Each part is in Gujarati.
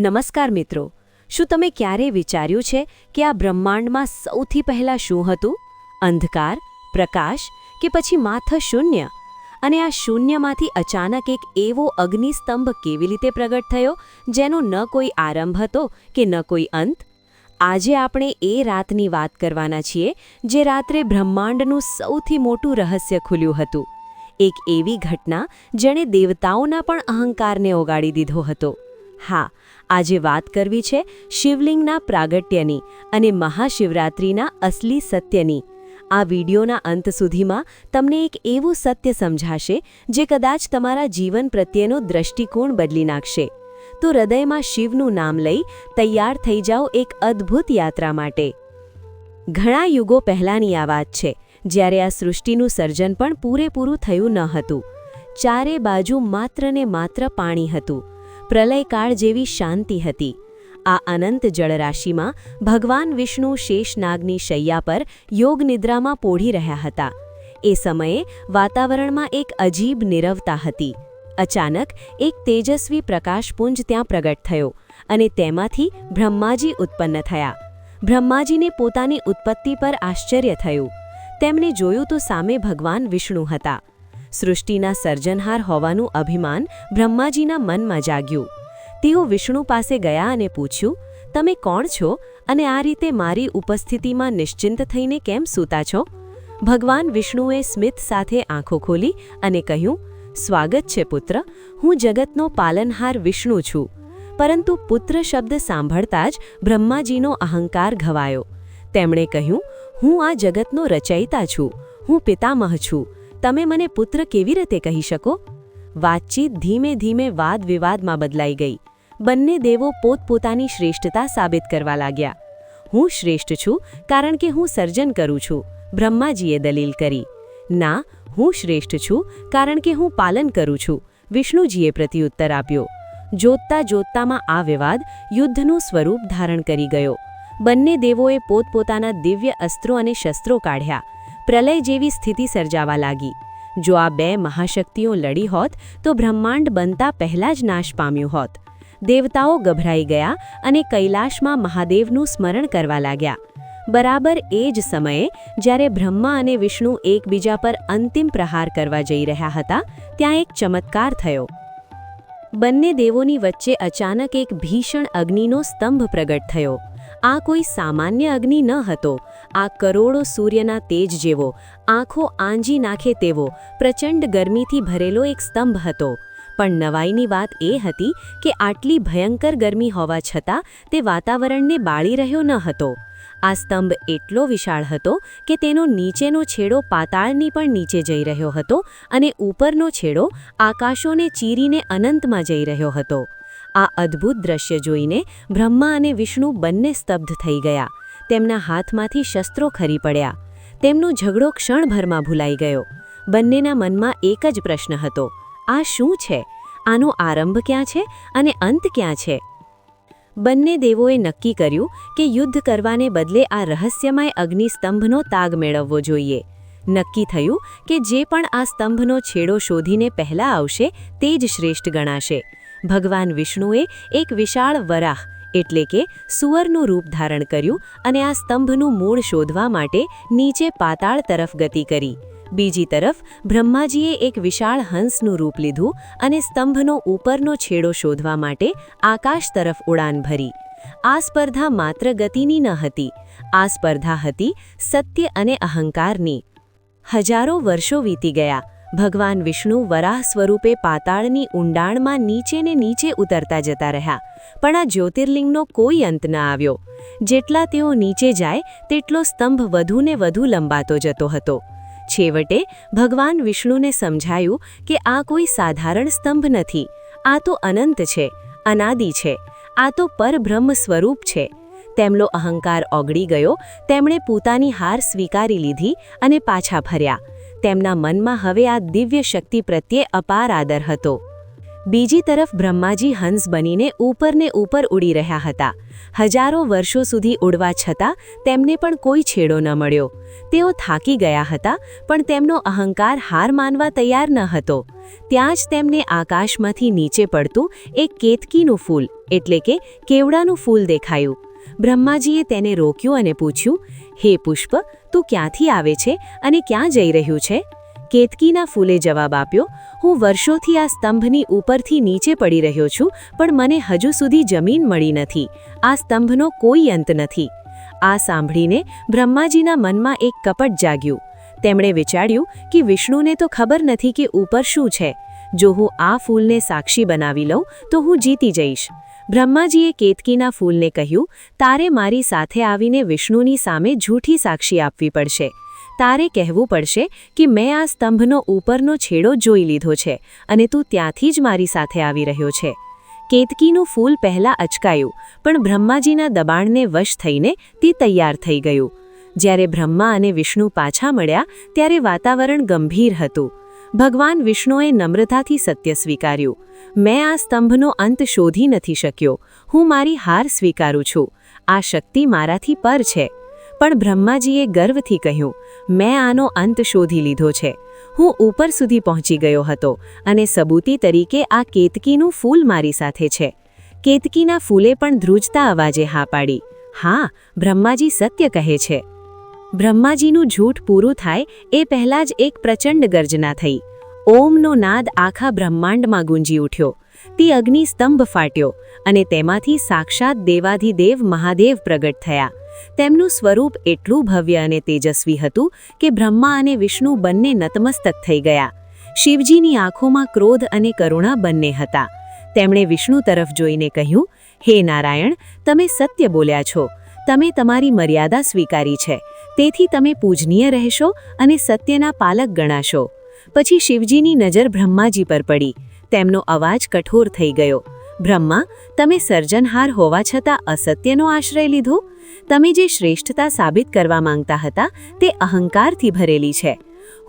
નમસ્કાર મિત્રો. શું તમે ક્યારેય વિચાર્યું છે કે આ બ્રહ્માંડમાં સૌથી પહેલાં શું હતું? અંધકાર, પ્રકાશ કે પછી માથ શૂન્ય? અને આ શૂન્યમાંથી અચાનક એક એવો અગ્નિસ્તંભ કેવી રીતે પ્રગટ થયો, જેનો ન કોઈ આરંભ હતો કે ન કોઈ અંત? આજે આપણે એ રાતની વાત કરવાના છીએ, જે રાત્રે બ્રહ્માંડનું સૌથી મોટું રહસ્ય ખુલ્યું હતું. એક એવી ઘટના જેણે દેવતાઓના પણ અહંકારને ઓગાળી દીધો હતો. હા આજે વાત કરવી છે શિવલિંગના પ્રાગટ્યની અને મહાશિવરાત્રિના અસલી સત્યની. આ વિડીયોના અંત સુધીમાં તમને એક એવું સત્ય સમજાશે જે કદાચ તમારા જીવન પ્રત્યેનો દ્રષ્ટિકોણ બદલી નાખશે. તો હૃદયમાં શિવનું નામ લઈ તૈયાર થઈ જાઓ એક અદ્ભુત યાત્રા માટે. ઘણા યુગો પહેલાંની આ વાત છે, જ્યારે આ સૃષ્ટિનું સર્જન પણ પૂરેપૂરું થયું ન હતું. ચારે બાજુ માત્ર ને માત્ર પાણી હતું. પ્રલયકાળ જેવી શાંતિ હતી. આ અનંત જળરાશિમાં ભગવાન વિષ્ણુ શેષનાગની શૈયા પર યોગ નિદ્રામાં પોઢી રહ્યા હતા. એ સમયે વાતાવરણમાં એક અજીબ નિરવતા હતી. અચાનક એક તેજસ્વી પ્રકાશપુંજ ત્યાં પ્રગટ થયો અને તેમાંથી બ્રહ્માજી ઉત્પન્ન થયા. બ્રહ્માજીને પોતાની ઉત્પત્તિ પર આશ્ચર્ય થયું. તેમણે જોયું તો સામે ભગવાન વિષ્ણુ હતા. સૃષ્ટિના સર્જનહાર હોવાનું અભિમાન બ્રહ્માજીના મનમાં જાગ્યું. તેઓ વિષ્ણુ પાસે ગયા અને પૂછ્યું, તમે કોણ છો અને આ રીતે મારી ઉપસ્થિતિમાં નિશ્ચિંત થઈને કેમ સૂતા છો? ભગવાન વિષ્ણુએ સ્મિત સાથે આંખો ખોલી અને કહ્યું, સ્વાગત છે પુત્ર, હું જગતનો પાલનહાર વિષ્ણુ છું. પરંતુ પુત્ર શબ્દ સાંભળતા જ બ્રહ્માજીનો અહંકાર ઘવાયો. તેમણે કહ્યું, હું આ જગતનો રચયિતા છું, હું પિતામહ છું તમે મને પુત્ર કેવી રીતે કહી શકો? વાતચીત ધીમે ધીમે વાદ વિવાદમાં બદલાઈ ગઈ. બંને દેવો પોતપોતાની શ્રેષ્ઠતા સાબિત કરવા લાગ્યા. હું શ્રેષ્ઠ છું કારણ કે હું સર્જન કરું છું. બ્રહ્માજીએ દલીલ કરી. ના, હું શ્રેષ્ઠ છું કારણ કે હું પાલન કરું છું. વિષ્ણુજીએ પ્રત્યુત્તર આપ્યો. જોતતા જોતતામાં આ વિવાદ યુદ્ધનું સ્વરૂપ ધારણ કરી ગયો. બંને દેવોએ પોતપોતાના દિવ્ય અસ્ત્રો અને શસ્ત્રો કાઢ્યા. પ્રલય જેવી સ્થિતિ સર્જાવા લાગી. જો આ બે મહાશક્તિઓ લડી હોત, તો બ્રહ્માંડ બનતા પહેલાં જ નાશ પામ્યું હોત. દેવતાઓ ગભરાઈ ગયા અને કૈલાશમાં મહાદેવનું સ્મરણ કરવા લાગ્યા. બરાબર એ જ સમયે, જ્યારે બ્રહ્મા અને વિષ્ણુ એકબીજા પર અંતિમ પ્રહાર કરવા જઈ રહ્યા હતા, ત્યાં એક ચમત્કાર થયો. બંને દેવોની વચ્ચે અચાનક એક ભીષણ અગ્નિનો સ્તંભ પ્રગટ થયો. આ કોઈ સામાન્ય અગ્નિ ન હતો આ કરોડો સૂર્યના તેજ જેવો, આંખો આંજી નાખે તેવો, પ્રચંડ ગરમીથી ભરેલો એક સ્તંભ હતો. પણ નવાઈની વાત એ હતી કે આટલી ભયંકર ગરમી હોવા છતાં તે વાતાવરણને બાળી રહ્યો ન હતો. આ સ્તંભ એટલો વિશાળ હતો કે તેનો નીચેનો છેડો પાતાળની પણ નીચે જઈ રહ્યો હતો અને ઉપરનો છેડો આકાશોને ચીરીને અનંતમાં જઈ રહ્યો હતો. આ અદ્ભુત દ્રશ્ય જોઈને બ્રહ્મા અને વિષ્ણુ બંને સ્તબ્ધ થઈ ગયા. તેમના હાથમાંથી શસ્ત્રો ખરી પડ્યા. તેમનો ઝઘડો ક્ષણભરમાં ભૂલાઈ ગયો. બંનેના મનમાં એક જ પ્રશ્ન હતો. આ શું છે? આનો આરંભ ક્યાં છે અને અંત ક્યાં છે? બંને દેવોએ નક્કી કર્યું કે યુદ્ધ કરવાને બદલે આ રહસ્યમય અગ્નિસ્તંભનો તાગ મેળવવો જોઈએ. નક્કી થયું કે જે પણ આ સ્તંભનો છેડો શોધીને પહેલાં આવશે, તે જ શ્રેષ્ઠ ગણાશે. ભગવાન વિષ્ણુએ એક વિશાળ વરાહ એટલે કે સુવરનું રૂપ ધારણ કર્યું અને આ સ્તંભનું મૂળ શોધવા માટે નીચે પાતાળ તરફ ગતિ કરી. બીજી તરફ બ્રહ્માજીએ એક વિશાળ હંસનું રૂપ લીધું અને સ્તંભનો ઉપરનો છેડો શોધવા માટે આકાશ તરફ ઉડાન ભરી. આ સ્પર્ધા માત્ર ગતિની ન હતી. આ સ્પર્ધા હતી સત્ય અને અહંકારની. હજારો વર્ષો વીતી ગયા. ભગવાન વિષ્ણુ વરાહ સ્વરૂપે પાતાળની ઊંડાણમાં નીચે ને નીચે ઉતરતા જતા રહ્યા, પણ આ જ્યોતિર્લિંગનો કોઈ અંત ન આવ્યો. જેટલા તેઓ નીચે જાય, તેટલો સ્તંભ વધુ ને વધુ લંબાતો જતો હતો. છેવટે, ભગવાન વિષ્ણુને સમજાયું કે આ કોઈ સાધારણ સ્તંભ નથી. આ તો અનંત છે, અનાદિ છે, આ તો પરબ્રહ્મ સ્વરૂપ છે. તેમનો અહંકાર ઓગળી ગયો, તેમણે પોતાની હાર સ્વીકારી લીધી અને પાછા ફર્યા. તેમના મનમાં હવે આ દિવ્ય શક્તિ પ્રત્યે અપાર આદર હતો. બીજી તરફ બ્રહ્માજી હંસ બનીને ઉપરને ઉપર ઉડી રહ્યા હતા. હજારો વર્ષો સુધી ઉડવા છતાં તેમને પણ કોઈ છેડો ન મળ્યો. તેઓ થાકી ગયા હતા, પણ તેમનો અહંકાર હાર માનવા તૈયાર ન હતો. ત્યાં જ તેમને આકાશમાંથી નીચે પડતું એક કેતકીનું ફૂલ, એટલે કે કેવડાનું ફૂલ દેખાયું. બ્રહ્માજીએ તેને રોક્યું અને પૂછ્યું, હે પુષ્પ, તું ક્યાંથી આવે છે અને ક્યાં જઈ રહ્યું છે? કેતકીના ફૂલે જવાબ આપ્યો, હું વર્ષોથી આ સ્તંભની ઉપરથી નીચે પડી રહ્યો છું, પણ મને હજુ સુધી જમીન મળી નથી. આ સ્તંભનો કોઈ અંત નથી. આ સાંભળીને બ્રહ્માજીના મનમાં એક કપટ જાગ્યું. તેમણે વિચાર્યું કે વિષ્ણુને તો ખબર નથી કે ઉપર શું છે. જો હું આ ફૂલને સાક્ષી બનાવી લઉં, તો હું જીતી જઈશ. બ્રહ્માજીએ કેતકીના ફૂલને કહ્યું, તારે મારી સાથે આવીને વિષ્ણુની સામે જૂઠી સાક્ષી આપવી પડશે. તારે કહેવું પડશે કે મેં આ સ્તંભનો ઉપરનો છેડો જોઈ લીધો છે અને તું ત્યાંથી જ મારી સાથે આવી રહ્યો છે. કેતકીનું ફૂલ પહેલાં અચકાયું, પણ બ્રહ્માજીના દબાણને વશ થઈને તે તૈયાર થઈ ગયું. જ્યારે બ્રહ્મા અને વિષ્ણુ પાછા મળ્યા, ત્યારે વાતાવરણ ગંભીર હતું. ભગવાન વિષ્ણુએ નમ્રતાથી સત્ય સ્વીકાર્યું. મેં આ સ્તંભનો અંત શોધી નથી શક્યો. હું મારી હાર સ્વીકારું છું. આ શક્તિ મારાથી પર છે. પણ બ્રહ્માજીએ ગર્વથી કહ્યું, મેં આનો અંત શોધી લીધો છે. હું ઉપર સુધી પહોંચી ગયો હતો અને સબૂતી તરીકે આ કેતકીનું ફૂલ મારી સાથે છે. કેતકીના ફૂલે પણ ધ્રુજતા અવાજે હા પાડી. હા, બ્રહ્માજી સત્ય કહે છે. બ્રહ્માજીનું જૂઠ પૂરું થાય એ પહેલાં જ એક પ્રચંડ ગર્જના થઈ. ઓમનો નાદ આખા બ્રહ્માંડમાં ગુંજી ઉઠ્યો. તે અગ્નિ સ્તંભ ફાટ્યો અને તેમાંથી સાક્ષાત દેવાધિદેવ મહાદેવ પ્રગટ થયા. તેમનું સ્વરૂપ એટલું ભવ્ય અને તેજસ્વી હતું કે બ્રહ્મા અને વિષ્ણુ બંને નતમસ્તક થઈ ગયા. શિવજીની આંખોમાં ક્રોધ અને કરુણા બંને હતા. તેમણે વિષ્ણુ તરફ જોઈને કહ્યું, હે નારાયણ, તમે સત્ય બોલ્યા છો. તમે તમારી મર્યાદા સ્વીકારી છે. તેથી તમે પૂજનીય રહેશો અને સત્યના પાલક ગણાશો. પછી શિવજીની નજર બ્રહ્માજી પર પડી. તેમનો અવાજ કઠોર થઈ ગયો. બ્રહ્મા, તમે સર્જનહાર હોવા છતાં અસત્યનો આશ્રય લીધો? તમે જે શ્રેષ્ઠતા સાબિત કરવા માંગતા હતા તે અહંકારથી ભરેલી છે.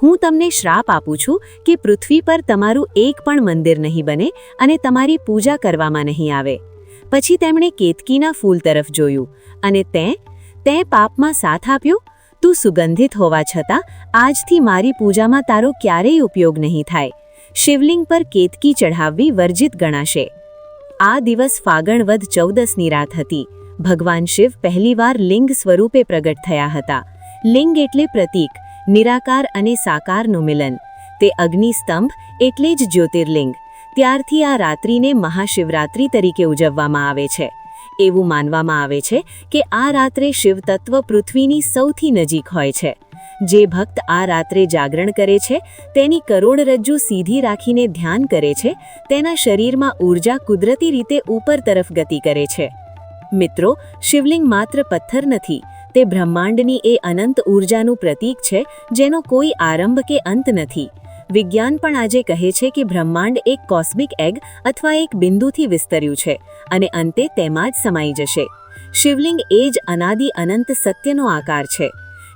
હું તમને શ્રાપ આપું છું કે પૃથ્વી પર તમારું એક પણ મંદિર નહીં બને અને તમારી પૂજા કરવામાં નહીં આવે. પછી તેમણે કેતકીના ફૂલ તરફ જોયું અને તે તે પાપમાં સાથ આપ્યો તું સુગંધિત હોવા છતાં આજથી મારી પૂજામાં તારો ક્યારેય ઉપયોગ નહીં થાય. શિવલિંગ પર કેતકી ચઢાવવી વર્જિત ગણાશે. આ દિવસ ફાગણ ચૌદસની રાત હતી. ભગવાન શિવ પહેલીવાર લિંગ સ્વરૂપે પ્રગટ થયા હતા. લિંગ એટલે પ્રતીક, નિરાકાર અને સાકારનું મિલન. તે અગ્નિસ્તંભ એટલે જ જ્યોતિર્લિંગ. ત્યારથી આ રાત્રિને મહાશિવરાત્રિ તરીકે ઉજવવામાં આવે છે. એવું માનવામાં આવે છે કે આ રાત્રે શિવતત્વ પૃથ્વીની સૌથી નજીક હોય છે. જે ભક્ત આ રાત્રે જાગરણ કરે છે, તેની કરોડરજ્જુ સીધી રાખીને ધ્યાન કરે છે, તેના શરીરમાં ઊર્જા કુદરતી રીતે ઉપર તરફ ગતિ કરે છે. મિત્રો, શિવલિંગ માત્ર પથ્થર નથી, તે બ્રહ્માંડની એ અનંત ઊર્જાનું પ્રતીક છે, જેનો કોઈ આરંભ કે અંત નથી. વિજ્ઞાન પણ આજે કહે છે કે બ્રહ્માંડ એક કોસ્મિક એગ અથવા એક બિંદુથી વિસ્તર્યું છે અને અંતે તેમાં જ સમાઈ જશે. શિવલિંગ એ જ અનાદિ અનંત સત્યનો આકાર છે.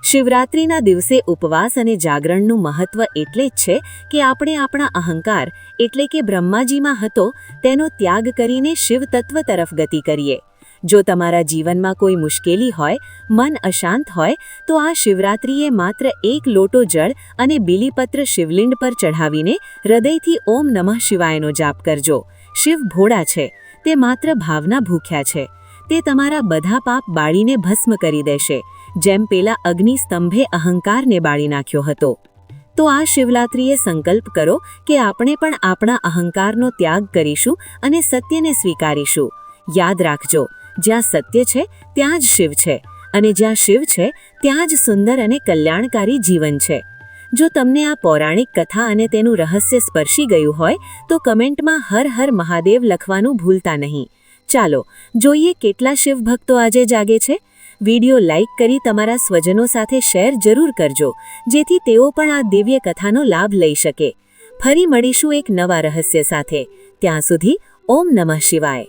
શિવરાત્રિના દિવસે ઉપવાસ અને જાગરણનું મહત્વ એટલે જ છે કે આપણે આપણા અહંકાર, એટલે કે બ્રહ્માજીમાં હતો, તેનો ત્યાગ કરીને શિવ તત્વ તરફ ગતિ કરીએ. જો તમારા જીવનમાં કોઈ મુશ્કેલી હોય, મન અશાંત હોય, તો આ શિવરાત્રિએ માત્ર એક લોટો જળ અને બીલીપત્ર શિવલિંડ પર ચઢાવીને હૃદયથી ઓમ નમઃ શિવાયનો જાપ કરજો. શિવ ભોળા છે. તે માત્ર ભાવના ભૂખ્યા છે. તે તમારા બધા પાપ બાળીને ભસ્મ કરી દેશે. જેમ પેલા અગ્નિ સ્તંભે અહંકારને બાળી નાખ્યો હતો. તો આ શિવરાત્રિએ સંકલ્પ કરો કે આપણે પણ આપણા અહંકારનો ત્યાગ કરીશું અને સત્યને સ્વીકારીશું. યાદ રાખજો જ્યાં સત્ય છે, ત્યાં જ શિવ છે. અને જ્યાં શિવ છે, ત્યાં જ સુંદર અને કલ્યાણકારી જીવન છે. જો તમને આ પૌરાણિક કથા અને તેનું રહસ્ય સ્પર્શી ગયું હોય, તો કમેન્ટમાં હર હર મહાદેવ લખવાનું ભૂલતા નહીં. ચાલો, જોઈએ કેટલા શિવ ભક્તો આજે જાગે છે? વિડિયો લાઇક કરી તમારા સ્વજનો સાથે શેર જરૂર કરજો, જેથી તેઓ પણ આ દિવ્ય કથાનો લાભ લઈ શકે. ફરી મળીશું એક નવા રહસ્ય સાથે. ત્યાં સુધી ઓમ નમઃ શિવાય.